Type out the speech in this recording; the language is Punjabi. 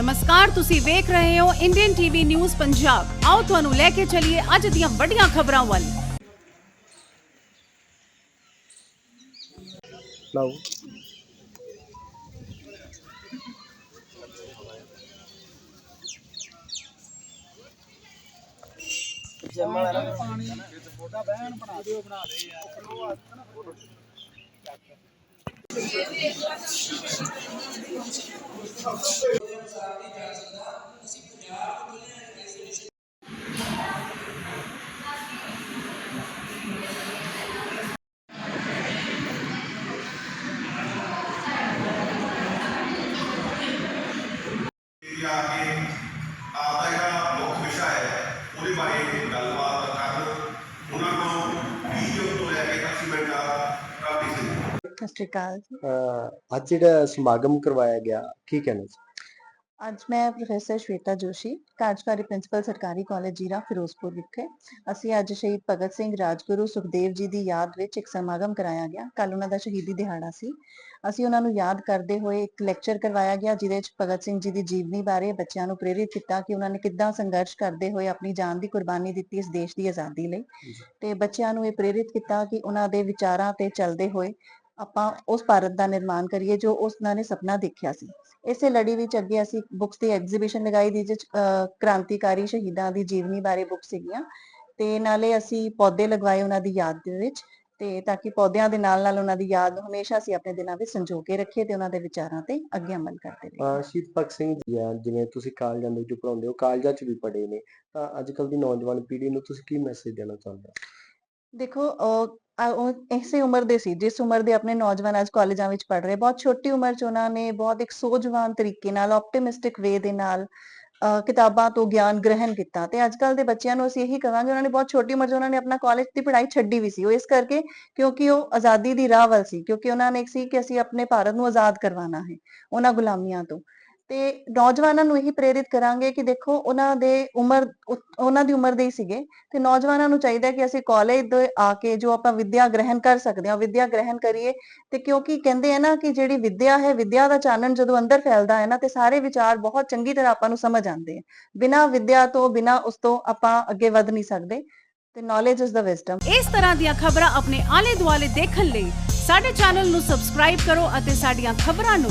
ਨਮਸਕਾਰ, ਤੁਸੀਂ ਵੇਖ ਰਹੇ ਹੋ ਇੰਡੀਅਨ ਟੀਵੀ ਨਿਊਜ਼ ਪੰਜਾਬ ਆਓ ਤੁਹਾਨੂੰ ਲੈ ਕੇ ਚੱਲੀਏ ਅੱਜ ਦੀਆਂ ਵੱਡੀਆਂ ਖਬਰਾਂ ਵੱਲ। ਲਓ। ਏਰੀਆ ਆ ਕੇ ਆਪਦਾ ਜਿਹੜਾ ਮੁੱਖ ਵਿਸ਼ਾ ਹੈ ਉਹਦੇ ਬਾਰੇ ਗੱਲਬਾਤ ਕਰਨ ਉਹਨਾਂ ਨੂੰ ਵੀਡੀਓ ਤੋਂ ਲੈ ਕੇ ਤਕਸੀਮੈਂਟ ਕਰਦੀ ਸੀ। ਸਤਿ ਸ਼੍ਰੀ ਅਕਾਲ ਅੱਜ ਜਿਹੜਾ ਸਮਾਗਮ ਕਰਵਾਇਆ ਗਿਆ ਕੀ ਕਹਿਣਾ ਸੀ? ਅੱਜ ਮੈਂ ਪ੍ਰੋਫੈਸਰ ਸ਼ਵੇਤਾ ਜੋਸ਼ੀ ਕਾਰਜਕਾਰੀ ਪ੍ਰਿੰਸੀਪਲ ਸਰਕਾਰੀ ਕਾਲਜ ਜੀਰਾ ਫਿਰੋਜ਼ਪੁਰ ਵਿਖੇ। ਅਸੀਂ ਅੱਜ ਸ਼ਹੀਦ ਭਗਤ ਸਿੰਘ ਰਾਜਗੁਰੂ ਸੁਖਦੇਵ ਜੀ ਦੀ ਯਾਦ ਵਿੱਚ ਇੱਕ ਸਮਾਗਮ ਕਰਾਇਆ ਗਿਆ। ਕੱਲ ਉਹਨਾਂ ਦਾ ਸ਼ਹੀਦੀ ਦਿਹਾੜਾ ਸੀ। ਅਸੀਂ ਉਹਨਾਂ ਨੂੰ ਯਾਦ ਕਰਦੇ ਹੋਏ ਇੱਕ ਲੈਕਚਰ ਕਰਵਾਇਆ ਗਿਆ ਜਿਹਦੇ ਵਿੱਚ ਭਗਤ ਸਿੰਘ ਜੀ ਦੀ ਜੀਵਨੀ ਬਾਰੇ ਬੱਚਿਆਂ ਨੂੰ ਪ੍ਰੇਰਿਤ ਕੀਤਾ ਕਿ ਉਹਨਾਂ ਨੇ ਕਿੱਦਾਂ ਸੰਘਰਸ਼ ਕਰਦੇ ਹੋਏ ਆਪਣੀ ਜਾਨ ਦੀ ਕੁਰਬਾਨੀ ਦਿੱਤੀ ਇਸ ਦੇਸ਼ ਦੀ ਆਜ਼ਾਦੀ ਲਈ। ਤੇ ਬੱਚਿਆਂ ਨੂੰ ਇਹ ਪ੍ਰੇਰਿਤ ਕੀਤਾ ਕਿ ਉਹਨਾਂ ਦੇ ਵਿਚਾਰਾਂ ਤੇ ਚੱਲਦੇ ਹੋਏ ਆਪਾਂ ਉਸ ਭਾਰਤ ਦਾ ਨਿਰਮਾਣ ਕਰੀਏ ਜੋ ਉਹਨਾਂ ਨੇ ਸੁਪਨਾ ਦੇਖਿਆ ਸੀ। ਇਸੇ ਲੜੀ ਵਿੱਚ ਅੱਗੇ ਅਸੀਂ ਬੁੱਕਸ ਦੀ ਐਗਜ਼ੀਬਿਸ਼ਨ ਲਗਾਈ ਦੀ ਜਿਸ ਕ੍ਰਾਂਤੀਕਾਰੀ ਸ਼ਹੀਦਾਂ ਦੀ ਜੀਵਨੀ ਬਾਰੇ ਬੁੱਕ ਸੀਗੀਆਂ। ਤੇ ਨਾਲੇ ਅਸੀਂ ਪੌਦੇ ਲਗਵਾਏ ਉਹਨਾਂ ਦੀ ਯਾਦ ਦੇ ਵਿੱਚ ਤੇ ਤਾਂ ਕਿ ਪੌਦਿਆਂ ਦੇ ਨਾਲ ਨਾਲ ਉਹਨਾਂ ਦੀ ਯਾਦ ਹਮੇਸ਼ਾ ਅਸੀਂ ਆਪਣੇ ਦਿਲਾਂ ਵਿੱਚ ਸੰਜੋ ਕੇ ਰੱਖੀਏ ਤੇ ਉਹਨਾਂ ਦੇ ਵਿਚਾਰਾਂ ਤੇ ਅੱਗੇ ਅਮਲ ਕਰਦੇ ਰਹੀਏ। ਸ਼ਹੀਦ ਭਗਤ ਸਿੰਘ ਜੀ ਆ ਜਿਵੇਂ ਤੁਸੀਂ ਕਾਲਜਾਂ ਦੇ ਵਿੱਚ ਪੜਾਉਂਦੇ ਹੋ ਕਾਲਜਾਂ 'ਚ ਵੀ ਪੜ੍ਹੇ ਨੇ। ਤਾਂ ਅੱਜ ਦੀ ਨੌਜਵਾਨ ਪੀੜ੍ਹੀ ਨੂੰ ਤੁਸੀਂ ਕੀ ਮੈਸੇਜ ਦੇਣਾ ਚਾਹੁੰਦੇ ਹੋ? ਦੇਖੋ ਉਹ ਉਮਰ ਦੇ ਸੀ, ਜਿਸ ਉਮਰ ਦੇ ਆਪਣੇ ਨੌਜਵਾਨ ਅੱਜ ਕਾਲਜਾਂ ਵਿੱਚ ਪੜ ਰਹੇ। ਬਹੁਤ ਛੋਟੀ ਉਮਰ 'ਚ ਉਹਨਾਂ ਨੇ ਬਹੁਤ ਇੱਕ ਸੋਝਵਾਨ ਤਰੀਕੇ ਨਾਲ ਆਪਟਿਮਿਸਟਿਕ ਵੇ ਦੇ ਨਾਲ ਕਿਤਾਬਾਂ ਤੋਂ ਗਿਆਨ ਗ੍ਰਹਿਣ ਕੀਤਾ। ਤੇ ਅੱਜ ਕੱਲ ਦੇ ਬੱਚਿਆਂ ਨੂੰ ਅਸੀਂ ਇਹੀ ਕਹਾਂਗੇ ਉਹਨਾਂ ਨੇ ਬਹੁਤ ਛੋਟੀ ਉਮਰ 'ਚ ਉਹਨਾਂ ਨੇ ਆਪਣਾ ਕਾਲਜ ਦੀ ਪੜ੍ਹਾਈ ਛੱਡੀ ਵੀ ਸੀ। ਉਹ ਇਸ ਕਰਕੇ ਕਿਉਂਕਿ ਉਹ ਆਜ਼ਾਦੀ ਦੀ ਰਾਹ ਵੱਲ ਸੀ, ਕਿਉਂਕਿ ਉਹਨਾਂ ਨੇ ਸੀ ਕਿ ਅਸੀਂ ਆਪਣੇ ਭਾਰਤ ਨੂੰ ਆਜ਼ਾਦ ਕਰਵਾਉਣਾ ਹੈ, ਉਹਨਾਂ ਗੁਲਾਮੀਆਂ ਤੋਂ। ਤੇ ਨੌਜਵਾਨਾਂ ਨੂੰ ਇਹੀ ਪ੍ਰੇਰਿਤ ਕਰਾਂਗੇ ਕਿ ਦੇਖੋ ਉਹਨਾਂ ਦੇ ਉਮਰ, ਉਹਨਾਂ ਦੀ ਉਮਰ ਦੇ ਹੀ ਸੀਗੇ। ਤੇ ਨੌਜਵਾਨਾਂ ਨੂੰ ਚਾਹੀਦਾ ਕਿ ਅਸੀਂ ਕਾਲਜ ਦੇ ਆ ਕੇ ਜੋ ਆਪਾਂ ਵਿੱਦਿਆ ਗ੍ਰਹਿਣ ਕਰ ਸਕਦੇ ਹਾਂ, ਵਿੱਦਿਆ ਗ੍ਰਹਿਣ ਕਰੀਏ। ਤੇ ਕਿਉਂਕਿ ਕਹਿੰਦੇ ਆ ਨਾ ਕਿ ਜਿਹੜੀ ਵਿੱਦਿਆ ਹੈ, ਵਿੱਦਿਆ ਦਾ ਚਾਨਣ ਜਦੋਂ ਅੰਦਰ ਫੈਲਦਾ ਹੈ ਨਾ, ਤੇ ਸਾਰੇ ਵਿਚਾਰ ਬਹੁਤ ਚੰਗੀ ਤਰ੍ਹਾਂ ਆਪਾਂ ਨੂੰ ਸਮਝ ਆਉਂਦੇ ਆ। ਬਿਨਾਂ ਵਿੱਦਿਆ ਤੋਂ, ਬਿਨਾਂ ਉਸ ਤੋਂ ਆਪਾਂ ਅੱਗੇ ਵਧ ਨਹੀਂ ਸਕਦੇ। ਤੇ ਨੌਲੇਜ ਇਜ਼ ਦਾ ਵਿਜ਼ਡਮ ਇਸ ਤਰ੍ਹਾਂ ਦੀਆਂ ਖਬਰਾਂ ਆਪਣੇ ਆਲੇ ਦੁਆਲੇ ਦੇਖਣ ਲਈ ਸਾਡੇ ਚੈਨਲ ਨੂੰ ਸਬਸਕ੍ਰਾਈਬ ਕਰੋ ਅਤੇ ਸਾਡੀਆਂ ਖਬਰਾਂ ਨੂੰ